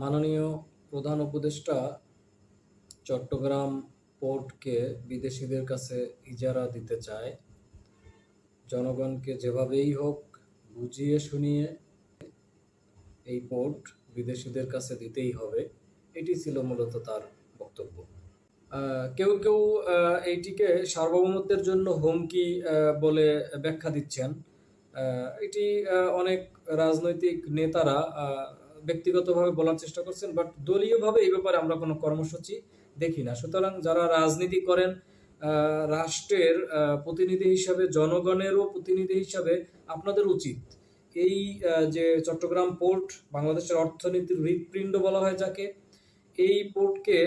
মাননীয় প্রধান উপদেষ্টা চট্টগ্রাম পোর্টকে বিদেশিদের কাছে ইজারা দিতে চায়। জনগণকে যেভাবেই হোক বুঝিয়ে শুনিয়ে এই পোর্ট বিদেশিদের কাছে দিতেই হবে, এটি ছিল মূলত তার বক্তব্য। কেউ কেউ এইটিকে সার্বভৌমত্বের জন্য হুমকি বলে ব্যাখ্যা দিচ্ছেন। এটি অনেক রাজনৈতিক নেতারা ব্যক্তিগতভাবে বলার চেষ্টা করছেন বাট দলীয়ভাবে এই ব্যাপারে আমরা কোনো কর্মসূচি দেখি না। সুতরাং যারা রাজনীতি করেন রাষ্ট্রের প্রতিনিধি হিসাবে, জনগণেরও প্রতিনিধি হিসাবে আপনাদের উচিত এই যে চট্টগ্রাম পোর্ট, বাংলাদেশের অর্থনীতির হৃৎপিণ্ড বলা হয় যাকে, এই পোর্টকে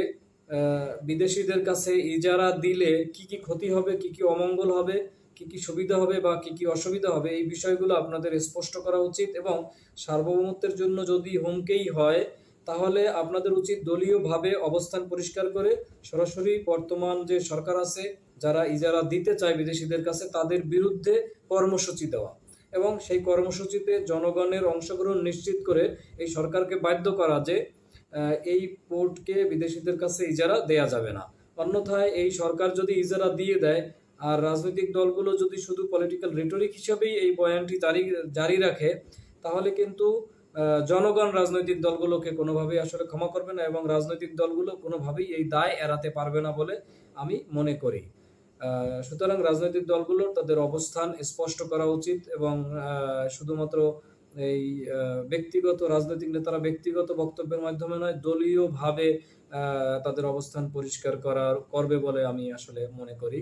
বিদেশিদের কাছে ইজারা দিলে কি কি ক্ষতি হবে, কি কি অমঙ্গল হবে কি কি সুবিধা হবে বা কি কি অসুবিধা হবে, এই বিষয়গুলো আপনাদের স্পষ্ট করা উচিত এবং সার্বভৌমত্বের জন্য যদি হুমকেই হয়, তাহলে আপনাদের উচিত দলীয়ভাবে অবস্থান পরিষ্কার করে সরাসরি বর্তমান যে সরকার আছে, যারা ইজারা দিতে চায় বিদেশিদের কাছে, তাদের বিরুদ্ধে কর্মসূচি দেওয়া এবং সেই কর্মসূচিতে জনগণের অংশগ্রহণ নিশ্চিত করে এই সরকারকে বাধ্য করা যে এই পোর্টকে বিদেশিদের কাছে ইজারা দেয়া যাবে না। অন্যথায় এই সরকার যদি ইজারা দিয়ে দেয় আর রাজনৈতিক দলগুলো যদি শুধু পলিটিক্যাল রিটরিক হিসাবেই এই বয়ানটি জারি জারি রাখে, তাহলে কিন্তু জনগণ রাজনৈতিক দলগুলোকে কোনোভাবেই আসলে ক্ষমা করবে না এবং রাজনৈতিক দলগুলো কোনোভাবেই এই দায় এড়াতে পারবে না বলে আমি মনে করি। সুতরাং রাজনৈতিক দলগুলোর তাদের অবস্থান স্পষ্ট করা উচিত এবং শুধুমাত্র এই ব্যক্তিগত রাজনৈতিক নেতারা ব্যক্তিগত বক্তব্যের মাধ্যমে নয়, দলীয়ভাবে তাদের অবস্থান পরিষ্কার করার, করবে বলে আমি আসলে মনে করি।